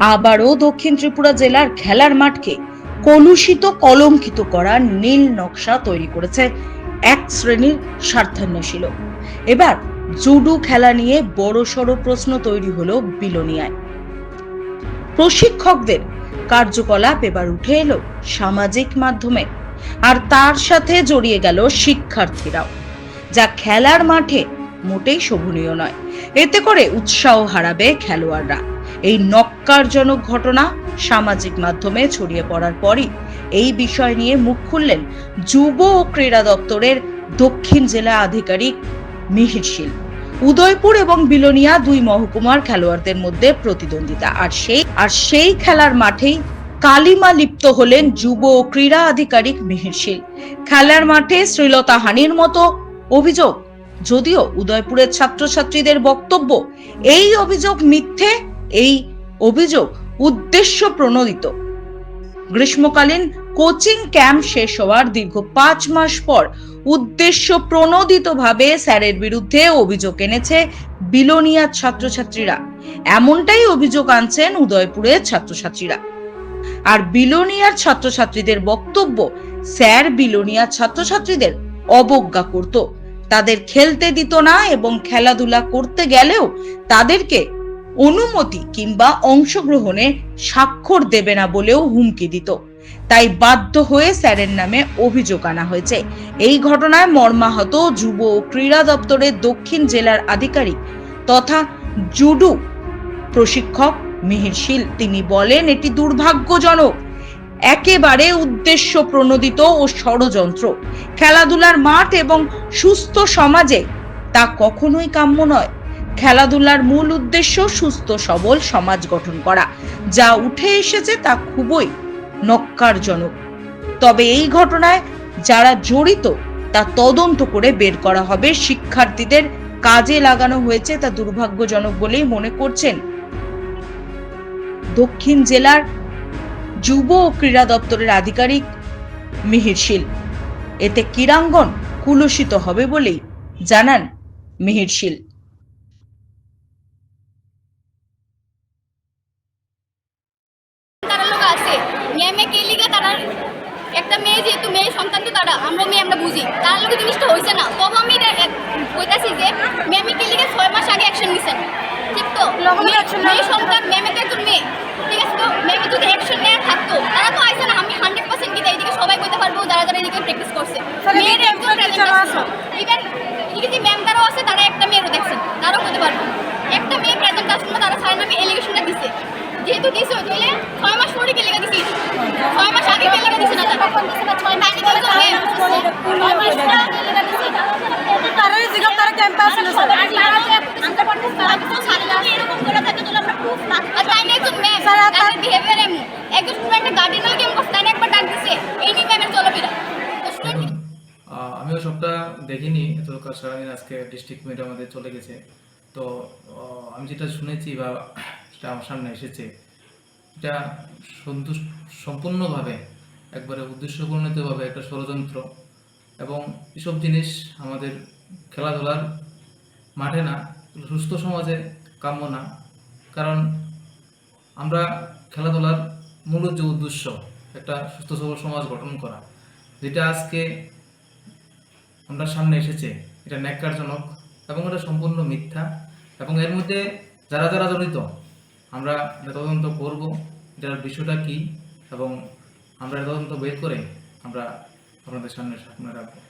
আবারও দক্ষিণ ত্রিপুরা জেলার খেলার মাঠকে কলুষিত, কলঙ্কিত করা নীল নকশা তৈরি করেছে এক শ্রেণির স্বার্থান্বেষী লোক। এবার জুডু খেলা নিয়ে বড়সড় প্রশ্ন তৈরি হলো বিলোনিয়ায়। প্রশিক্ষকদের কার্যকলাপ এবার উঠে এলো সামাজিক মাধ্যমে, আর তার সাথে জড়িয়ে গেল শিক্ষার্থীরাও, যা খেলার মাঠে মোটেই শোভনীয় নয়। এতে করে উৎসাহ হারাবে খেলোয়াড়রা। এই নক্কারজনক ঘটনা সামাজিক মাধ্যমে ছড়িয়ে পড়ার পরই এই বিষয় নিয়ে মুখ খুললেন যুব ও ক্রীড়া দপ্তরের দক্ষিণ জেলা আধিকারিক মিহির শীল। উদয়পুর এবং বিলোনিয়া দুই মহকুমার খেলোয়াড়দের মধ্যে প্রতিদ্বন্দ্বিতা। আর সেই আর সেই খেলার মাঠেই কালিমা লিপ্ত হলেন যুব ও ক্রীড়া আধিকারিক মিহির শীল। খেলার মাঠে শ্রীলতা হানির মতো অভিযোগ যদিও উদয়পুরের ছাত্রছাত্রীদের বক্তব্য, এই অভিযোগ মিথ্যে, এই অভিযোগ উদ্দেশ্য প্রণোদিত। গ্রীষ্মকালীন কোচিং ক্যাম্প শেষ হওয়ার দীর্ঘ পাঁচ মাস পর উদ্দেশ্য প্রণোদিতভাবে স্যারের বিরুদ্ধে অভিযোগ এনেছে বিলোনিয়ার ছাত্রছাত্রীরা। এমনটাই অভিযোগ আনছেন উদয়পুরের ছাত্রছাত্রীরা। আর বিলোনিয়ার ছাত্রছাত্রীদের বক্তব্য, স্যার বিলোনিয়ার ছাত্রছাত্রীদের অবজ্ঞা করত। তাদের খেলতে দিত না এবং খেলাধুলা করতে গেলেও তাদেরকে অনুমতি কিংবা অংশগ্রহণে স্বাক্ষর দেবে না বলেও হুমকি দিত। তাই বাধ্য হয়ে স্যারের নামে অভিযোগ আনা হয়েছে। এই ঘটনায় মর্মাহত যুব ও ক্রীড়া দপ্তরের দক্ষিণ জেলার আধিকারিক তথা জুডু প্রশিক্ষক মিহির শীল। তিনি বলেন, এটি দুর্ভাগ্যজনক। একেবারে উদ্দেশ্য প্রণোদিত ও ষড়যন্ত্র। খেলাধুলার মাঠ এবং সুস্থ সমাজে তা কখনোই কাম্য নয়। খেলাধুলার মূল উদ্দেশ্য সুস্থ, সবল সমাজ গঠন করা। যা উঠে এসেছে তা খুবই নক্কারজনক। তবে এই ঘটনায় যারা জড়িত, তা তদন্ত করে বের করা হবে। শিক্ষার্থীদের কাজে লাগানো হয়েছে তা দুর্ভাগ্যজনক বলেই মনে করছেন দক্ষিণ জেলার যুব ও ক্রীড়া দপ্তরের আধিকারিক মিহির শীল। এতে ক্রীড়াঙ্গন কুলসিত হবে বলেই জানান মিহির শীল তারা লোক আছে। মেয়ে মেয়ে লিগে তারা একটা মেয়ে যেহেতু মেয়ে সন্তান তো তারা আমরা মেয়ে আমরা বুঝি। তার লোক জিনিসটা হয়েছে না। তবে আমি কইতাছি যে মেয়ে ছয় মাস আগে অ্যাকশন নিছেন ঠিক তো? মেয়ে মেয়ে তো একজন মেয়ে ঠিক আছে তো মেয়ে মেয়ে যদি অ্যাকশন নেওয়া থাকতো তারা তো আইসে না আমি হান্ড্রেড পার্সেন্ট কিন্তু এইদিকে সবাই কইতে পারব যারা যারা এদিকে প্র্যাকটিস করছে মেয়ের একজন প্রেজেন্ট আছে ইভেন এদিকে যে ম্যাম তারাও আছে তারা একটা মেয়েরও দেখছেন তারাও করতে পারব একটা মেয়ে প্রেজেন্ট আছে না তারা সারা নামে এলিগেশনটা দিছে যেহেতু দিছে তাহলে ছয় মাস পরে কে লেগে দিছি? ছয় মাস আগে কে লেগে দিছে না? তারা ছয় মাস আগে তো মেয়ে ছয় মাস আগে লেগে দিছে? তারাই জিগাম তারা ক্যাম্পে আসছিল স্যার আমরা পড়তেছি তারা তো সারা এরকম করে থাকে তাহলে আমরা প্রুফ না আর তাই না একজন মেয়ে স্যার, আর তার বিহেভিয়ার এমন একজন স্টুডেন্টের গার্ডিয়ানাল গেম করতে তাই না একবার ডাক দিছে এই নিয়ে ম্যামের চলাফেরা তো স্টুডেন্ট আহ, আমিও সবটা দেখিনি এত সারাদিন আজকে ডিস্ট্রিক্ট মিডিয়া আমাদের চলে গেছে। তো আমি যেটা শুনেছি বা সেটা আমার সামনে এসেছে। এটা সন্তুষ্ট সম্পূর্ণভাবে, একবারে উদ্দেশ্যপূর্ণিতভাবে একটা ষড়যন্ত্র এবং এসব জিনিস আমাদের খেলাধুলার মাঠে না, সুস্থ সমাজে কাম্য না। কারণ আমরা খেলাধুলার মূল যে উদ্দেশ্য, একটা সুস্থ সবল সমাজ গঠন করা, যেটা আজকে আমরা সামনে এসেছে, এটা ন্যাক্কারজনক এবং এটা সম্পূর্ণ মিথ্যা এবং এর মধ্যে যারা যারা জড়িত আমরা তদন্ত করব এটার বিষয়টা কি, এবং আমরা তদন্ত বের করে আমরা আপনাদের সামনে সামনে রাখব।